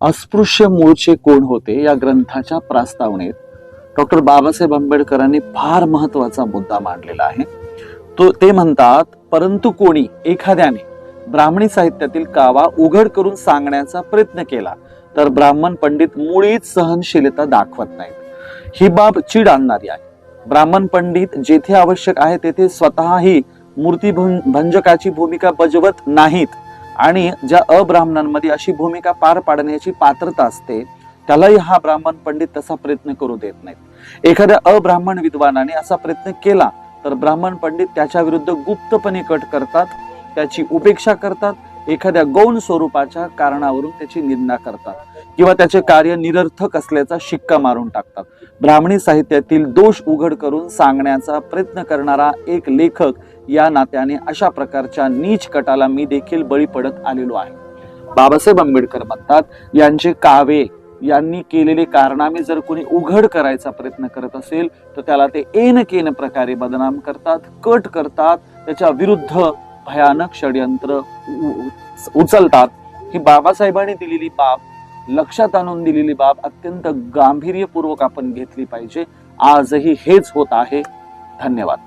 अस्पृश्य मूळचे कोण होते या ग्रंथाच्या प्रास्तावनेत डॉक्टर बाबासाहेब आंबेडकरांनी फार महत्त्वाचा मुद्दा मांडलेला आहे. तो ते म्हणतात परंतु कोणी एखाद्याने ब्राह्मणी साहित्यातील कावा उघड करून सांगण्याचा प्रयत्न केला तर ब्राह्मण पंडित मुळीच सहनशीलता दाखवत नाहीत. ही बाब चीड आणणारी आहे. ब्राह्मण पंडित जेथे आवश्यक आहे तेथे स्वतःही मूर्ती भंजकाची भूमिका बजवत नाहीत. आणि ज्या अब्राह्मणांमध्ये अशी भूमिका पार पाडण्याची पात्रता असते त्यालाही हा ब्राह्मण पंडित तसा प्रयत्न करू देत नाहीत. एखाद्या अब्राह्मण विद्वानाने असा प्रयत्न केला तर ब्राह्मण पंडित त्याच्या विरुद्ध गुप्तपणे कट करतात त्याची उपेक्षा करतात एखाद्या गौण स्वरूपाच्या कारणावरून त्याची निंदा करतात किंवा त्याचे कार्य निरर्थक असल्याचा शिक्का मारून टाकतात. ब्राह्मणी साहित्यातील दोष उघड करून सांगण्याचा प्रयत्न करणारा एक लेखक या नात्याने अशा प्रकारच्या नीच कटाला मी देखील बळी पडत आलेलो आहे. बाबासाहेब आंबेडकर म्हणतात यांचे कावे यांनी केलेले कारनामे जर कोणी उघड करायचा प्रयत्न करत असेल तर त्याला ते एन केन प्रकारे बदनाम करतात कट करतात त्याच्या विरुद्ध भयानक षडयंत्र उ- उचलतात. ही बाबासाहेबांनी दिलेली बाब लक्षात आणून दिलेली बाब अत्यंत गांभीर्यपूर्वक आपण घेतली पाहिजे. आजही हेच होत आहे. धन्यवाद.